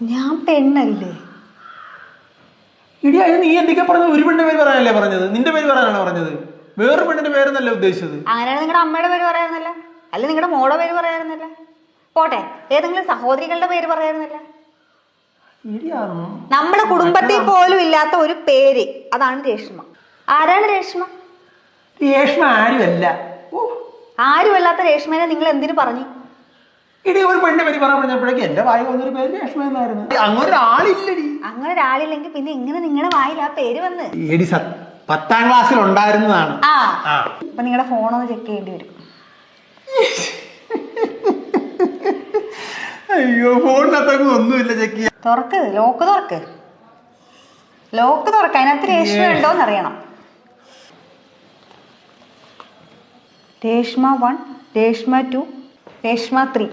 ഞാൻ പെണ്ണല്ലേ? ഇടി അതിന് നീ എന്തൊക്കെ പറഞ്ഞത്? ഒരു പെണ്ണിന്റെ പേര് പറയാനല്ലേ പറഞ്ഞത്? നിന്റെ പേര് പറയാനാണ് പറഞ്ഞത്? വേറൊരു പെണ്ണിന്റെ പേരെന്നല്ലേ ഉദ്ദേശിച്ചത്? അങ്ങനെയാണ് നിങ്ങളുടെ അമ്മയുടെ പേര് പറയാറുന്നല്ല അല്ല നിങ്ങളുടെ മോളെ പേര് പറയാറുന്നല്ല പോട്ടെ ഏതെങ്കിലും സഹോദരികളുടെ പേര് പറയാറുന്നല്ല നമ്മുടെ കുടുംബത്തിൽ പോലും ഇല്ലാത്ത ഒരു പേര് അതാണ് രേഷ്മ. ആരാണ് രേഷ്മ? രേഷ്മ ആരുമല്ല. ആരുമല്ലാത്ത രേഷ്മനെ നിങ്ങൾ എന്തിനു പറഞ്ഞു? ഒരു പെണ്ണിന്റെ പേര് പറയാൻ പറഞ്ഞപ്പോഴേക്ക് എന്റെ വായി വന്നൊരു പേര് രേഷ്മ എന്നായിരുന്നു. അങ്ങനെ ഒരാളില്ലടി അങ്ങനെ ഒരാളില്ലെങ്കിൽ പിന്നെ ഇങ്ങനെ നിങ്ങളുടെ വായിൽ ആ പേര് വന്ന്. എടി സത് പത്താം ക്ലാസ്സിൽ ഉണ്ടായിരുന്നതാണ്. ആ. അപ്പൊ നിങ്ങളുടെ ഫോണൊന്ന് ചെക്ക് ചെയ്യേണ്ടി വരും. അയ്യോ ഫോണിനകത്തൊക്കെ ഒന്നുമില്ല ചെക്ക് ചെയ്യാൻ. തുറക്ക് ലോക്ക് തുറക്ക്. ലോക്ക് തുറക്ക് അതിനകത്ത് രേഷ്മ ഉണ്ടോന്ന് അറിയണം. Reshma one Reshma two Reshma three